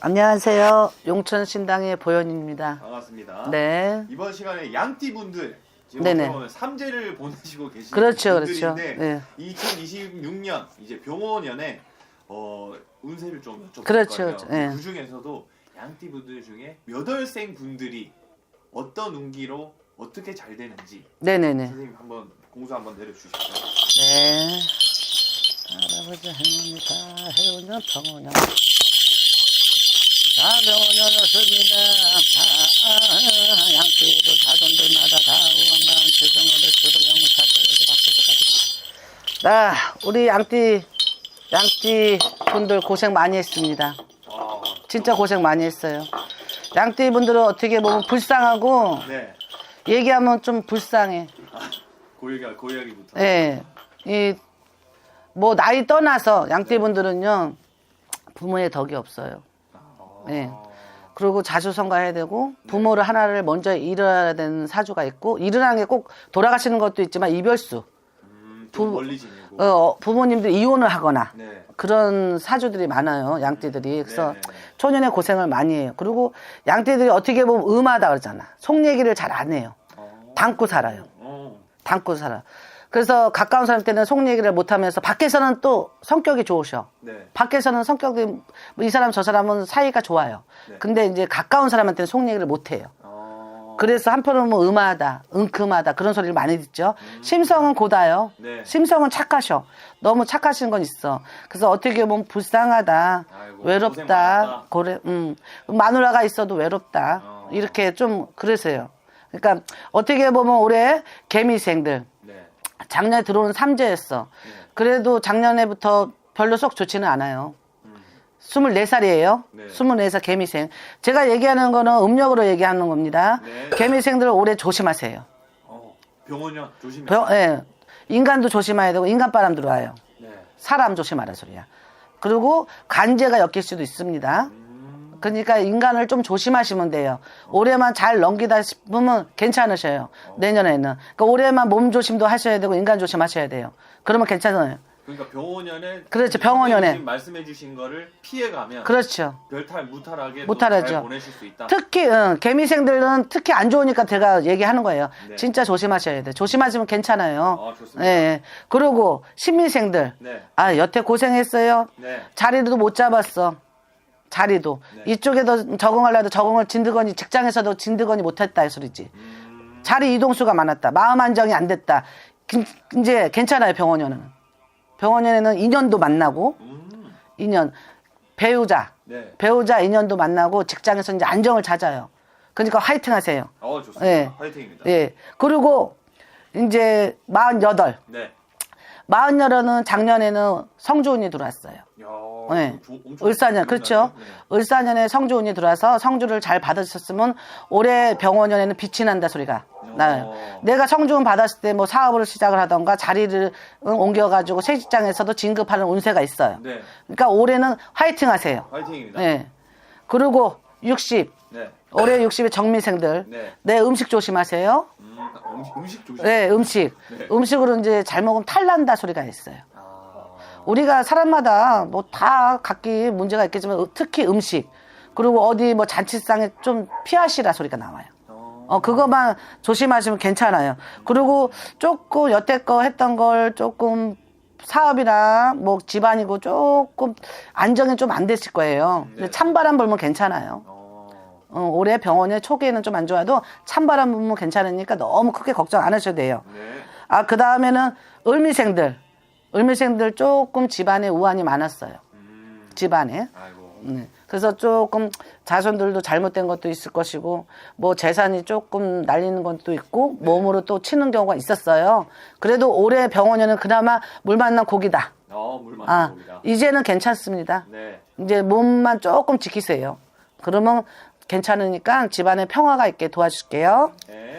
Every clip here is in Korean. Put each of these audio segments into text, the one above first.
안녕하세요. 용천신당의 보현입니다. 반갑습니다. 네. 이번 시간에 양띠 분들 지금 네네. 어떻게 보면 삼재를 보내시고 계신 그렇죠, 분들인데 그렇죠. 네. 2026년 이제 병원년에 어, 운세를 좀 여쭤볼 그렇죠, 거예요. 그렇죠. 네. 그 중에서도 양띠 분들 중에 몇 월생 분들이 어떤 운기로 어떻게 잘 되는지 네네네. 선생님 한번 공수 한번 내려주시죠. 네. 할아버지 할머니 다 해오년 병원년. 다 병원년이었습니다. 아, 아, 양띠도 자손들마다 다 우왕강 최정어를 주로 여기 밖에서 나 우리 양띠 양띠 분들 고생 많이 했습니다. 아, 진짜 고생 많이 했어요. 양띠 분들은 어떻게 보면 불쌍하고 네. 얘기하면 좀 불쌍해. 고이가 고이야기부터. 예. 이, 뭐, 나이 떠나서 양띠 분들은요, 부모의 덕이 없어요. 아, 네. 그리고 자수성가해야 되고, 부모를 하나를 먼저 잃어야 되는 사주가 있고, 일어나는 게 꼭 돌아가시는 것도 있지만, 이별수. 음, 좀 부- 멀리 지내고. 어, 부모님들이 이혼을 하거나, 네. 그런 사주들이 많아요, 양띠들이. 그래서 네, 네, 네. 초년에 고생을 많이 해요. 그리고 양띠들이 어떻게 보면 음하다 그러잖아. 속 얘기를 잘 안 해요. 어. 담고 살아요. 어. 담고 살아. 그래서 가까운 사람한테는 속 얘기를 못 하면서 밖에서는 또 성격이 좋으셔. 네. 밖에서는 성격이 뭐 이 사람 저 사람은 사이가 좋아요. 네. 근데 이제 가까운 사람한테는 속 얘기를 못 해요. 어. 그래서 한편으로는 뭐 음하다, 은큼하다 그런 소리를 많이 듣죠. 심성은 고다요. 네. 심성은 착하셔. 너무 착하신 건 있어. 그래서 어떻게 보면 불쌍하다, 아이고, 외롭다. 고래, 음, 마누라가 있어도 외롭다. 어. 이렇게 좀 그러세요. 그러니까 어떻게 보면 올해 개미생들 네. 작년에 들어온 삼재였어. 네. 그래도 작년에부터 별로 속 좋지는 않아요. 24살이에요. 네. 24살 개미생. 제가 얘기하는 거는 음력으로 얘기하는 겁니다. 네. 개미생들 올해 조심하세요. 어, 병원이요? 조심해. 병- 예. 인간도 조심해야 되고 인간 바람 들어와요. 네. 사람 조심하라 소리야. 그리고 간제가 엮일 수도 있습니다. 음, 그러니까 인간을 좀 조심하시면 돼요. 올해만 잘 넘기다 싶으면 괜찮으셔요. 내년에는. 그러니까 올해만 몸 조심도 하셔야 되고 인간 조심하셔야 돼요. 그러면 괜찮아요. 그러니까 병원연에 그렇죠, 병원연에. 말씀해주신 거를 피해가면 그렇죠. 별탈 무탈하게 또 무탈하죠. 잘 보내실 수 있다. 특히 응, 개미생들은 특히 안 좋으니까 제가 얘기하는 거예요. 네. 진짜 조심하셔야 돼. 조심하시면 괜찮아요. 아, 좋습니다. 예, 예. 그리고 신민생들 네. 아 여태 고생했어요. 네. 자리도 못 잡았어. 자리도 네. 이쪽에도 적응하려도 적응을 진드거니 직장에서도 진드거니 못했다 이 소리지. 음, 자리 이동수가 많았다. 마음 안정이 안 됐다. 긴- 이제 괜찮아요 병원연은. 병원연에는 인연도 만나고 음, 인연 배우자 네. 배우자 인연도 만나고 직장에서 이제 안정을 찾아요. 그러니까 화이팅 하세요. 어, 좋습니다. 네. 화이팅입니다. 예. 그리고 이제 48. 네. 48은 작년에는 성주운이 들어왔어요. 야, 네. 을사년, 좋은 그렇죠. 네. 을사년에 성주운이 들어와서 성주를 잘 받으셨으면 올해 병원년에는 빛이 난다 소리가 나요. 어. 내가 성주운 받았을 때 뭐 사업을 시작을 하던가 자리를 응, 옮겨가지고 새 직장에서도 진급하는 운세가 있어요. 네. 그러니까 올해는 화이팅 하세요. 화이팅입니다. 예. 그리고 60. 네. 올해 60의 정미생들. 네. 네, 음식 조심하세요. 음, 음식, 음식 조심. 네, 음식. 네. 음식으로 이제 잘 먹으면 탈난다 소리가 있어요. 아, 우리가 사람마다 뭐 다 각기 문제가 있겠지만 특히 음식. 그리고 어디 뭐 잔치상에 좀 피하시라 소리가 나와요. 어, 어, 그것만 조심하시면 괜찮아요. 그리고 조금 여태껏 했던 걸 조금 사업이나 뭐 집안이고 조금 안정이 좀안 됐을 거예요. 근데 네. 찬바람 불면 괜찮아요. 어, 어, 올해 병원에 초기에는 좀 안 좋아도 찬바람 불면 괜찮으니까 너무 크게 걱정 안 하셔도 돼요. 네. 아, 그 다음에는 을미생들. 을미생들 조금 집안에 우환이 많았어요. 음, 집안에. 아이고. 네. 그래서 조금 자손들도 잘못된 것도 있을 것이고, 뭐 재산이 조금 날리는 것도 있고, 몸으로 또 치는 경우가 있었어요. 그래도 올해 병원에는 그나마 물 만난 고기다. 어, 물 많이 아, 먹이다. 이제는 괜찮습니다. 네. 이제 몸만 조금 지키세요. 그러면 괜찮으니까 집안에 평화가 있게 도와줄게요. 네.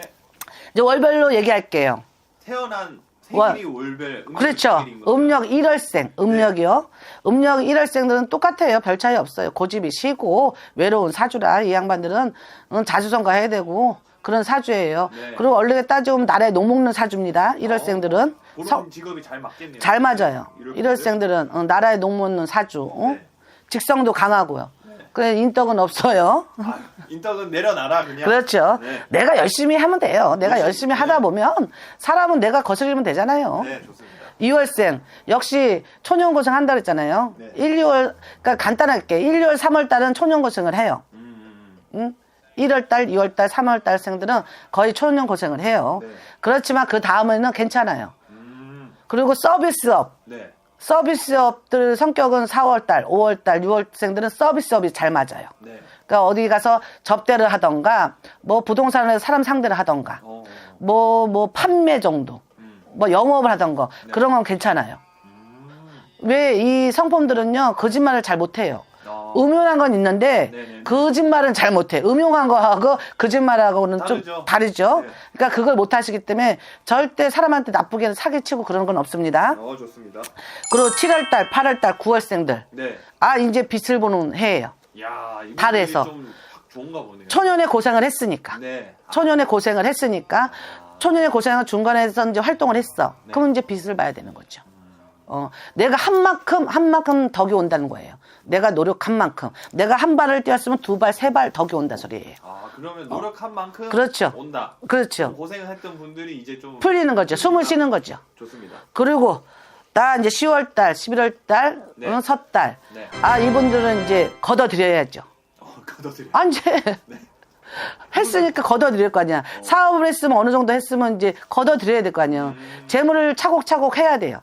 이제 월별로 얘기할게요. 태어난 와. 생일이 월별 음식 그렇죠. 음력 1월생, 음력이요. 음력 1월생들은 똑같아요. 별 차이 없어요. 고집이 시고 외로운 사주라 이 양반들은 응, 자주성가 해야 되고 그런 사주예요. 네. 그리고 원래 따지면 나라에 녹먹는 사주입니다. 1월생들은 그런 성- 직업이 잘 맞겠네요. 잘 맞아요. 이럴 1월생들은 나라에 녹먹는 사주. 응? 네. 직성도 강하고요. 네. 그 인덕은 없어요. 아, 인덕은 내려놔라 그냥. 그렇죠. 네. 내가 열심히 하면 돼요. 내가 그렇지. 열심히 하다 네. 보면 사람은 내가 거스르면 되잖아요. 네, 좋습니다. 2월생 역시 초년고생 한다 그랬잖아요. 네. 1, 2월 그러니까 간단하게 1, 2월, 3월 달은 초년고생을 해요. 음, 음, 응? 1월 달, 2월 달, 3월 달생들은 거의 초년고생을 해요. 네. 그렇지만 그 다음에는 괜찮아요. 음, 그리고 서비스업 네. 서비스업들 성격은 4월 달, 5월 달, 6월생들은 서비스업이 잘 맞아요. 네. 그러니까 어디 가서 접대를 하던가 뭐 부동산에서 사람 상대를 하던가 어, 뭐뭐 판매 정도 음, 뭐 영업을 하던가 네. 그런 건 괜찮아요. 음, 왜이 성품들은요 거짓말을 잘 못해요. 어, 음흉한 건 있는데 네네네. 거짓말은 잘 못해. 음흉한 거하고 거짓말하고는 좀 다르죠. 다르죠. 네. 그러니까 그걸 못 하시기 때문에 절대 사람한테 나쁘게 사기치고 그런 건 없습니다. 어, 좋습니다. 그리고 7월 달, 8월 달, 9월생들 네. 아 이제 빛을 보는 해예요. 야, 달에서. 좀 좋은가 보네요. 초년의 고생을 했으니까. 네. 아, 초년의 고생을 했으니까 초년의 고생을 중간에서 이제 활동을 했어. 네. 그러면 이제 빚을 봐야 되는 거죠. 어, 내가 한 만큼 한 만큼 덕이 온다는 거예요. 내가 노력한 만큼 내가 한 발을 뛰었으면 두 발, 세 발 덕이 온다 소리예요. 아, 그러면 노력한 만큼 그렇죠. 온다. 그렇죠. 고생을 했던 분들이 이제 좀 풀리는 거죠. 숨을 쉬는 거죠. 좋습니다. 그리고 나 이제 10월 달, 11월 달, 네. 응, 섣달. 네. 아 이분들은 이제 걷어들여야죠. 어, 걷어드려. 아, 이제 했으니까 걷어들일 거 아니야. 사업을 했으면 어느 정도 했으면 이제 걷어들여야 될 거 아니에요. 재물을 차곡차곡 해야 돼요.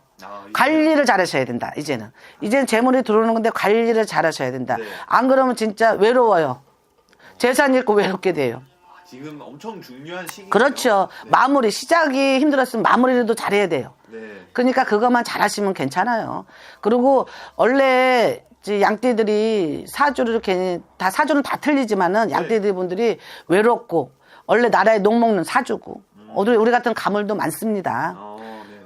아, 관리를 잘하셔야 된다. 이제는 이제는 재물이 들어오는 건데 관리를 잘하셔야 된다. 네. 안 그러면 진짜 외로워요. 재산 잃고 외롭게 돼요. 아, 지금 엄청 중요한 시기. 그렇죠. 마무리 시작이 힘들었으면 마무리도 잘해야 돼요. 네. 그러니까 그것만 잘하시면 괜찮아요. 그리고 원래 양띠들이 사주를 이렇게 다 사주는 다 틀리지만은 양띠들 분들이 외롭고 원래 나라에 녹 먹는 사주고 우리 우리 같은 가물도 많습니다.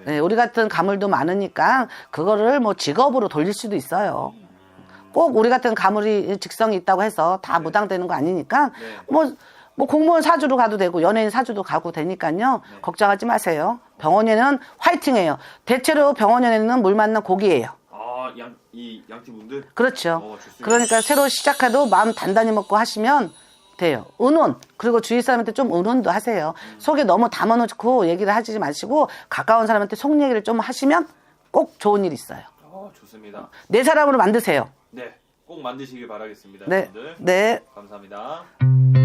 어, 네네. 네, 우리 같은 가물도 많으니까 그거를 뭐 직업으로 돌릴 수도 있어요. 꼭 우리 같은 가물이 직성이 있다고 해서 다 무당되는 거 아니니까 네. 뭐, 뭐 공무원 사주로 가도 되고 연예인 사주도 가고 되니까요. 걱정하지 마세요. 병원에는 화이팅해요. 대체로 병원에는 물 맞는 고기예요. 아, 양, 이 양팀 분들? 그렇죠. 어. 그러니까 새로 시작해도 마음 단단히 먹고 하시면 돼요. 은혼 그리고 주위 사람한테 좀 은혼도 하세요. 속에 너무 담아놓고 얘기를 하지 마시고 가까운 사람한테 속 얘기를 좀 하시면 꼭 좋은 일 있어요. 어, 좋습니다. 내 사람으로 만드세요. 네. 꼭 만드시길 바라겠습니다. 네, 여러분들. 네. 감사합니다.